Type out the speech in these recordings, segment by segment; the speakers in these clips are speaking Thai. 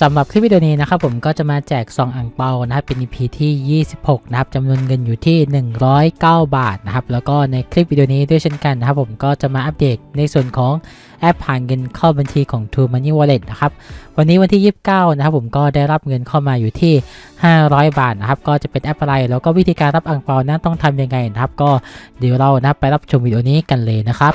สำหรับคลิปวิดีโอนี้นะครับผมก็จะมาแจกซองอ่างเปานะครับเป็น EP ที่ 26 นะครับจำนวนเงินอยู่ที่ 109 บาทนะครับแล้วก็ในคลิปวิดีโอนี้ด้วยเช่นกันนะครับผมก็จะมาอัปเดตในส่วนของแอปผ่านเงินเข้าบัญชีของ True Money Wallet นะครับวันนี้วันที่ 29 นะครับผมก็ได้รับเงินเข้ามาอยู่ที่ 500 บาทนะครับก็จะเป็นแอปอะไร แล้วก็วิธีการรับอ่างเปานั้นต้องทำยังไงนะครับ ก็เดี๋ยวเรานะไปรับชมวิดีโอนี้กันเลยนะครับ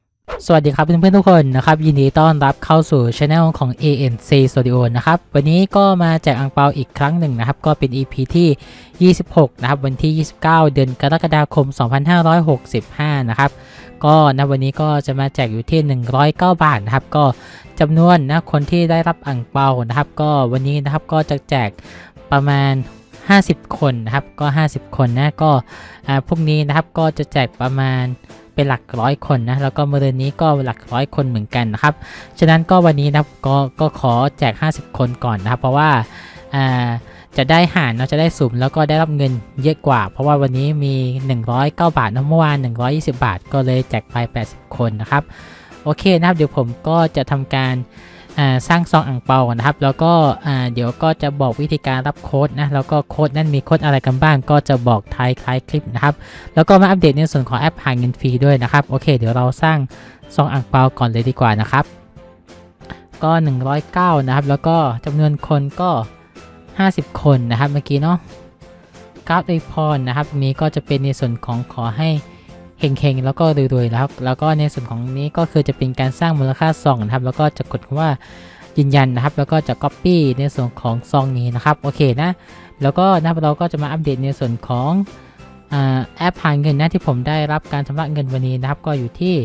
สวัสดีครับเพื่อนๆทุกคนนะครับ ยินดีต้อนรับเข้าสู่ช anel ของ ANC Studio นะครับ วันนี้ก็มาแจกอังเปาอีกครั้งหนึ่งนะครับ ก็เป็น EP ที่ 26 นะครับ วันที่ 29 เดือนกรกฎาคม 2565 นะครับ ก็นะวันนี้ก็จะมาแจกอยู่ที่ 109 บาทนะครับ ก็จำนวนนะคนที่ได้รับอังเปานะครับ ก็วันนี้นะครับก็จะแจกประมาณ50 คนนะครับก็ 50 คนนะก็พวกนี้นะครับก็จะแจกประมาณ เป็นหลักร้อยคนนะแล้วก็เมื่อเดือนนี้ก็หลักร้อยคนเหมือนกันนะครับฉะนั้นก็วันนี้นะก็ก็ขอแจก 50 คนก่อนนะครับ เพราะว่าอ่าจะได้หารเราจะได้สุ่มแล้วก็ได้รับเงินเยอะกว่า เพราะว่าวันนี้มี 109 บาทนะเมื่อวาน 120 บาท ก็เลยแจกไป 80 คนนะครับ โอเคนะครับ เดี๋ยวผมก็จะทำการ สร้างซองอ่างเปานะครับ แล้วก็เดี๋ยวก็จะบอกวิธีการรับโค้ดนะ แล้วก็โค้ดนั้นมีโค้ดอะไรกันบ้าง ก็จะบอกท้ายคล้ายคลิปนะครับ แล้วก็มาอัปเดตในส่วนของแอปหาเงินฟรีด้วยนะครับ โอเค เดี๋ยวเราสร้างซองอ่างเปาก่อนเลยดีกว่านะครับ ก็ 109 นะครับ แล้วก็จำนวนคนก็ 50 คนนะครับ เมื่อกี้เนาะกราฟไอพรนะครับตรงนี้ก็จะเป็นในส่วนของขอให้ เฮงๆแล้วก็รวยๆแล้วแล้วก็ในส่วนของนี้ก็คือจะเป็นการสร้างมูลค่าซองนะครับ แล้วก็จะกดคำว่ายืนยันนะครับ แล้วก็จะ Copy ในส่วนของซองนี้นะครับโอเคนะแล้วก็นะครับเราก็จะมาอัปเดตในส่วนของอแอปผ่านเงินนะที่ผมได้รับการชำระเงินวันนี้นะครับ ก็อยู่ที่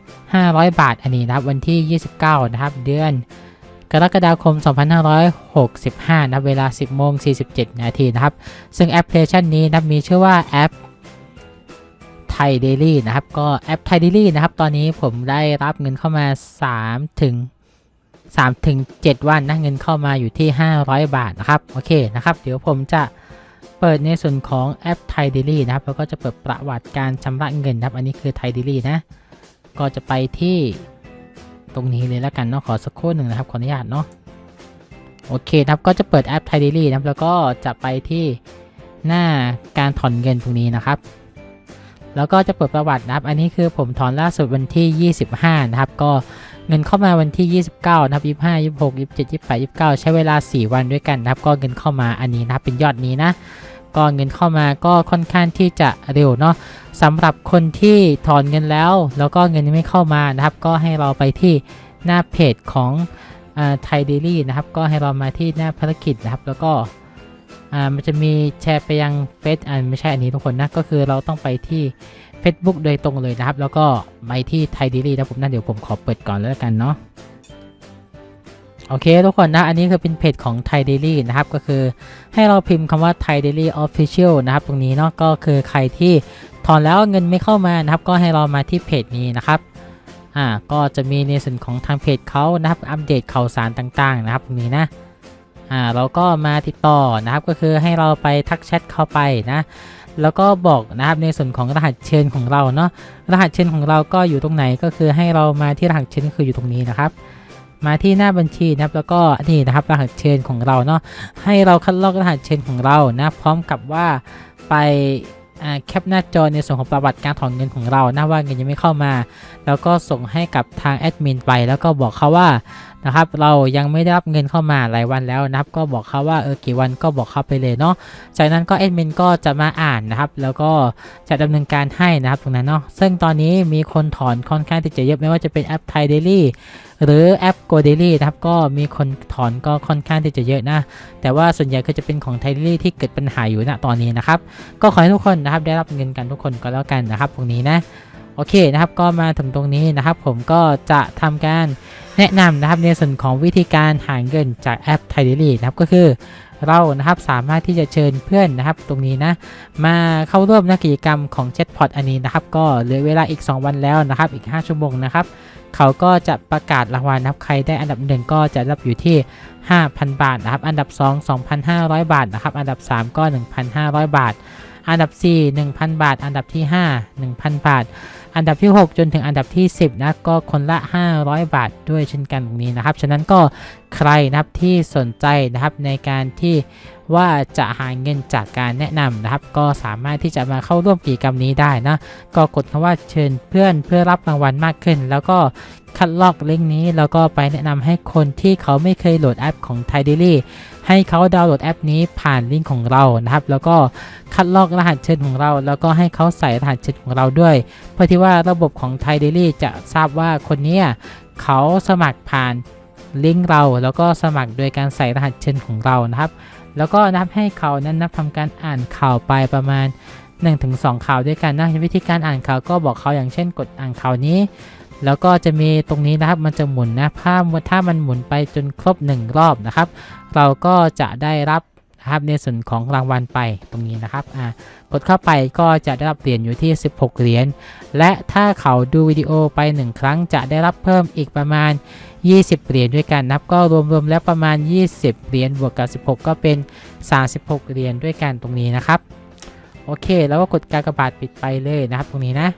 500 บาทอันนี้นะครับ วันที่ 29 นะครับ เดือนกรกฎาคม 2565นะครับเวลา 10โมง47 นาทีนะครับ ซึ่งแอปพลิเคชันนี้นะครับมีชื่อว่าแอป ไทยเดลี่นะครับ ก็แอปไทยเดลี่นะครับ ตอนนี้ผมได้รับเงินเข้ามา3ถึง3ถึง7วันนะเงินเข้ามาอยู่ที่ 500 บาทนะครับ โอเคนะครับ เดี๋ยวผมจะเปิดในส่วนของแอปไทยเดลี่นะครับ แล้วก็จะเปิดประวัติการชำระเงินนะครับ อันนี้คือไทยเดลี่นะ ก็จะไปที่ตรงนี้เลยแล้วกันเนาะ ขอสักครู่หนึ่งนะครับ ขออนุญาตเนาะ โอเคครับ ก็จะเปิดแอปไทยเดลี่นะครับ แล้วก็จะไปที่หน้าการถอนเงินตรงนี้นะครับ แล้วก็จะเปิดประวัตินะครับ อันนี้คือผมถอนล่าสุดวันที่ 25 นะครับ ก็เงินเข้ามาวันที่ 29 นะครับ 25 26 27 28 29 ใช้เวลา 4 วันด้วยกันนะครับ ก็เงินเข้ามาอันนี้นะครับ เป็นยอดนี้นะ ก็เงินเข้ามาก็ค่อนข้างที่จะเร็วเนาะสำหรับคนที่ถอนเงินแล้ว แล้วก็เงินไม่เข้ามานะครับ ก็ให้เราไปที่หน้าเพจของไทยเดลี่นะครับ ก็ให้เรามาที่หน้าภารกิจนะครับ แล้วก็ อ่ามันจะมีแชร์ไปยังเฟซอ่าไม่ใช่อันนี้ทุกคนนะก็คือเราต้องไปที่ Facebook โดยตรงเลยนะครับ แล้วก็ไปที่ไทยเดลี่นะผมนั่นเดี๋ยวผมขอเปิดก่อนแล้วกันเนาะโอเคทุกคนนะ อันนี้คือเป็นเพจของไทยเดลี่นะครับ ก็คือให้เราพิมพ์คำว่า Thai Daily Official นะครับ ตรงนี้เนาะก็คือใครที่ถอนแล้วเงินไม่เข้ามานะครับ ก็ให้เรามาที่เพจนี้นะครับอ่าก็จะมีในส่วนของทางเพจเขานะครับ อัปเดตข่าวสารต่างๆ นะครับตรงนี้นะ อ่าเราก็มาติดต่อนะครับก็คือให้เราไปทักแชทเข้าไปนะแล้วก็บอกนะครับในส่วนของรหัสเชิญของเราเนาะรหัสเชิญของเราก็อยู่ตรงไหนก็คือให้เรามาที่รหัสเชิญคืออยู่ตรงนี้นะครับ มาที่หน้าบัญชีนะครับแล้วก็นี่นะครับรหัสเชิญของเราเนาะให้เราคัดลอกรหัสเชิญของเรานะพร้อมกับว่าไปแคปหน้าจอในส่วนของประวัติการถอนเงินของเรานะว่าเงินยังไม่เข้ามา แล้วก็ส่งให้กับทางแอดมินไป แล้วก็บอกเขาว่านะครับ เรายังไม่ได้รับเงินเข้ามาหลายวันแล้วนะครับ ก็บอกเขาว่าเออกี่วันก็บอกเขาไปเลยเนาะจากนั้นก็แอดมินก็จะมาอ่านนะครับ แล้วก็จะดำเนินการให้นะครับตรงนั้นเนาะซึ่งตอนนี้มีคนถอนค่อนข้างที่จะเยอะไม่ว่าจะเป็นแอปไทยเดลี่หรือแอป Go Daily นะครับก็มีคนถอนก็ค่อนข้างที่จะเยอะนะ แต่ว่าส่วนใหญ่ก็จะเป็นของไทยเดลี่ที่เกิดปัญหาอยู่ณตอนนี้นะครับ ก็ขอให้ทุกคนนะครับได้รับเงินกันทุกคนก็แล้วกันนะครับตรงนี้นะ โอเคนะครับก็มาถึงตรงนี้นะครับผมก็จะทำการแนะนำนะครับในส่วนของวิธีการหาเงินจากแอป t i d a i l y นะครับก็คือเรานะครับสามารถที่จะเชิญเพื่อนนะครับตรงนี้นะมาเข้าร่วมนกิจกรรมของเจ็ตพอดอันนี้นะครับก็เหลือเวลาอีก 2 วันแล้วนะครับอีก 5 ชั่วโมงนะครับเขาก็จะประกาศรางวัลนะครับใครได้อันดับหนึ่งก็จะรับอยู่ที่ 5,000 บาทนะครับอันดับ 2 2,500 บาทนะครับอันดับ 3 ก็ 1,500 บาท อันดับ 4 1,000 บาท อันดับที่ 5 1,000 บาท อันดับที่ 6 จนถึงอันดับที่ 10 นะ ก็คนละ 500 บาทด้วยเช่นกันตรงนี้นะครับ ฉะนั้นก็ใครนะครับที่สนใจนะครับในการที่ว่าจะหาเงินจากการแนะนำนะครับ ก็สามารถที่จะมาเข้าร่วมกิจกรรมนี้ได้นะ ก็กดคำว่าเชิญเพื่อนเพื่อรับรางวัลมากขึ้น แล้วก็คัดลอกลิงก์นี้แล้วก็ไปแนะนำให้คนที่เขาไม่เคยโหลดแอปของ t i d a l y ให้เขาดาวน์โหลดแอปนี้ผ่านลิงก์ของเรานะครับ แล้วก็คัดลอกรหัสเชิญของเรา แล้วก็ให้เขาใส่รหัสเชิญของเราด้วย เพื่อที่ว่าระบบของ t i d a i l y จะทราบว่าคนนี้เขาสมัครผ่านลิงก์เรา แล้วก็สมัครโดยการใส่รหัสเชิญของเรานะครับ แล้วก็นับให้เขานั้นนับทำการอ่านข่าวไปประมาณ 1-2 ข่าวด้วยกันนะวิธีการอ่านข่าวก็บอกเขาอย่างเช่น กดอ่านข่าวนี้ แล้วก็จะมีตรงนี้นะครับมันจะหมุนนะภาพถ้ามันหมุนไปจนครบ 1 รอบนะครับ เราก็จะได้รับนะครับในส่วนของรางวัลไปตรงนี้นะครับอ่ากดเข้าไปก็จะได้รับเหรียญอยู่ที่ 16 เหรียญและถ้าเขาดูวิดีโอไป 1 ครั้งจะได้รับเพิ่มอีกประมาณ 20 เหรียญด้วยกันนะครับก็รวมๆแล้วประมาณ 20 เหรียญบวกกับ 16 ก็เป็น 36 เหรียญด้วยกันตรงนี้นะครับโอเค แล้วก็กดการกระบาดปิดไปเลยนะครับตรงนี้นะ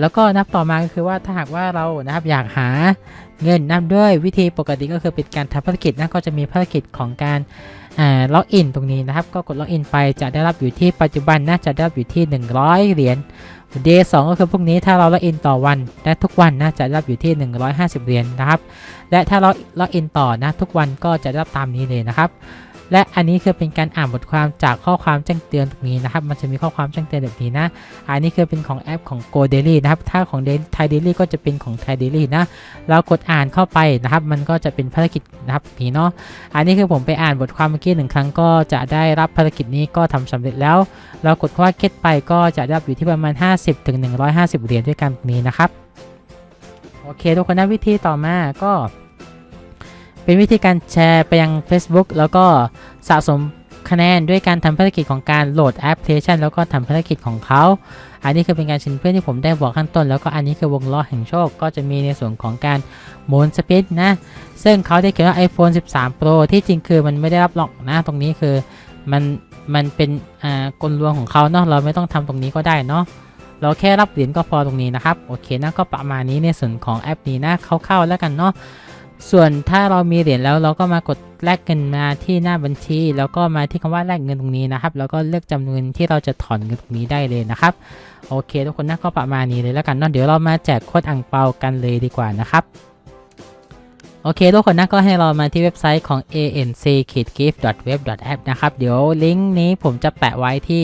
แล้วก็นับต่อมาก็คือว่าถ้าหากว่าเรานะครับอยากหาเงินนับด้วยวิธีปกติก็คือเป็นการทำภารกิจนะก็จะมีภารกิจของการล็อกอินตรงนี้นะครับ ก็กดล็อกอินไปจะได้รับอยู่ที่ปัจจุบันน่าจะได้รับอยู่ที่ 100 เหรียญ day 2ก็คือพวกนี้ถ้าเราล็อกอินต่อวันและทุกวันนะจะได้รับอยู่ที่ 150 เหรียญนะครับ และถ้าเราล็อกอินต่อนะทุกวันก็จะได้รับตามนี้เลยนะครับ และอันนี้คือเป็นการอ่านบทความจากข้อความแจ้งเตือนตรงนี้นะครับ มันจะมีข้อความแจ้งเตือนแบบนี้นะ อันนี้คือเป็นของแอปของ Go Daily นะครับ ถ้าของ Thai Daily ก็จะเป็นของ Thai Daily นะ เรากดอ่านเข้าไปนะครับ มันก็จะเป็นภารกิจนะครับนี่เนาะ อันนี้คือผมไปอ่านบทความเมื่อกี้หนึ่งครั้งก็จะได้รับภารกิจนี้ก็ทำสำเร็จแล้ว เรากดคำว่า get ไปก็จะได้รับอยู่ที่ประมาณ 50ถึง150 เหรียญด้วยกันนี้นะครับ โอเคทุกคนนะวิธีต่อมาก็ เป็นวิธีการแชร์ไปยัง Facebook แล้วก็สะสมคะแนนด้วยการทำภารกิจของการโหลดแอปพลิเคชัน แล้วก็ทำภารกิจของเขา อันนี้คือเป็นการชินเพื่อนที่ผมได้บอกขั้นต้น แล้วก็อันนี้คือวงล้อแห่งโชค ก็จะมีในส่วนของการหมุนสปินนะ ซึ่งเขาได้เขียนว่า iPhone 13 Pro ที่จริงคือมันไม่ได้รับหรอกนะ ตรงนี้คือมันมันเป็นอ่ากลลวงของเขาเนาะ เราไม่ต้องทำตรงนี้ก็ได้เนาะ เราแค่รับเหรียญก็พอตรงนี้นะครับ โอเคนะก็ประมาณนี้ในส่วนของแอปนี้นะเข้าๆแล้วกันเนาะ ส่วนถ้าเรามีเหรียญแล้วเราก็มากดแลกเงินมาที่หน้าบัญชี แล้วก็มาที่คำว่าแลกเงินตรงนี้นะครับ แล้วก็เลือกจำนวนที่เราจะถอนเงินตรงนี้ได้เลยนะครับ โอเค ทุกคนนะก็ประมาณนี้เลยแล้วกันเนาะเดี๋ยวเรามาแจกโค้ดอังเปากันเลยดีกว่านะครับโอเค ทุกคนนะก็ให้เรามาที่เว็บไซต์ของ anc-gift.web.app นะครับ เดี๋ยวลิงก์นี้ผมจะแปะไว้ที่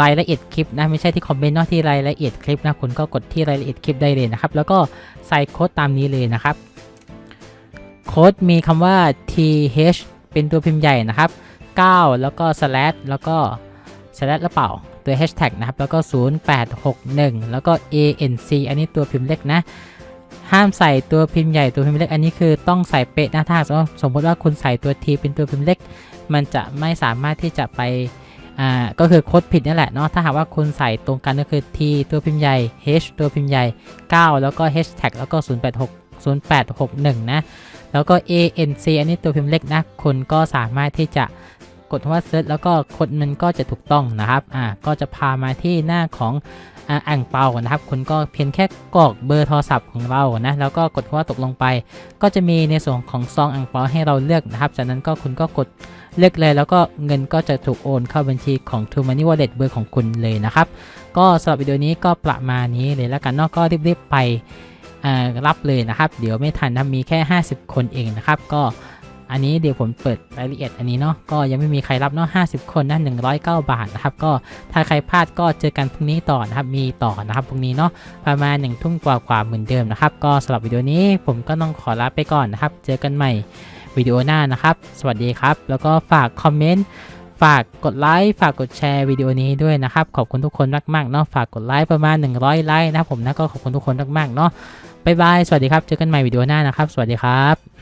รายละเอียดคลิปนะ ไม่ใช่ที่คอมเมนต์นาะที่รายละเอียดคลิปนะ คุณก็กดที่รายละเอียดคลิปได้เลยนะครับ แล้วก็ใส่โค้ดตามนี้เลยนะครับ ค้ดมีคำว่า th เป็นตัวพิมพ์ใหญ่นะครับ 9 แล้วก็ slash แล้วก็ slash แล้วเปล่าตัว hashtag นะครับ แล้วก็ 0861 แล้วก็ anc อันนี้ตัวพิมพ์เล็กนะ ห้ามใส่ตัวพิมพ์ใหญ่ตัวพิมพ์เล็ก อันนี้คือต้องใส่เป๊ะนะถ้าสมมติว่าคุณใส่ตัว t เป็นตัวพิมพ์เล็ก มันจะไม่สามารถที่จะไปอ่าก็คือโค้ดผิดนั่นแหละเนาะถ้าหากว่าคุณใส่ตรงกันก็คือ t ตัวพิมพ์ใหญ่ h ตัวพิมพ์ใหญ่ 9 แล้วก็ hashtag แล้วก็ 086 0861 นะ แล้วก็ ANC อันนี้ตัวพิมพ์เล็กนะคุณก็สามารถที่จะกดคำว่า search แล้วก็คนมันก็จะถูกต้องนะครับ อ่า ก็จะพามาที่หน้าของอ่างเปานะครับ คุณก็เพียงแค่กรอกเบอร์โทรศัพท์ของเรานะ แล้วก็กดคำว่าตกลงไป ก็จะมีในส่วนของซองอ่างเปาให้เราเลือกนะครับ จากนั้นก็คุณก็กดเลือกเลยแล้วก็เงินก็จะถูกโอนเข้าบัญชีของ True Money Wallet เบอร์ของคุณเลยนะครับ ก็สำหรับวิดีโอนี้ก็ประมาณนี้เลยแล้วกันนอกก็รีบๆไป รับเลยนะครับ เดี๋ยวไม่ทันนะมีแค่ 50 คนเองนะครับ ก็อันนี้เดี๋ยวผมเปิดรายละเอียดอันนี้เนาะก็ยังไม่มีใครรับเนาะ50 คนนะ109 บาทนะครับ ก็ถ้าใครพลาดก็เจอกันพรุ่งนี้ต่อนะครับ มีต่อนะครับพรุ่งนี้เนาะประมาณ1ทุ่มกว่ากว่าเหมือนเดิมนะครับ ก็สำหรับวิดีโอนี้ผมก็ต้องขอลาไปก่อนนะครับ เจอกันใหม่วิดีโอหน้านะครับ สวัสดีครับ แล้วก็ฝากคอมเมนต์ฝากกดไลค์ฝากกดแชร์วิดีโอนี้ด้วยนะครับ ขอบคุณทุกคนมากๆเนาะฝากกดไลค์ประมาณ 100 ไลค์นะผมนะก็ขอบคุณทุกคนมากๆเนาะ บายบาย สวัสดีครับ เจอกันใหม่วิดีโอหน้านะครับ สวัสดีครับ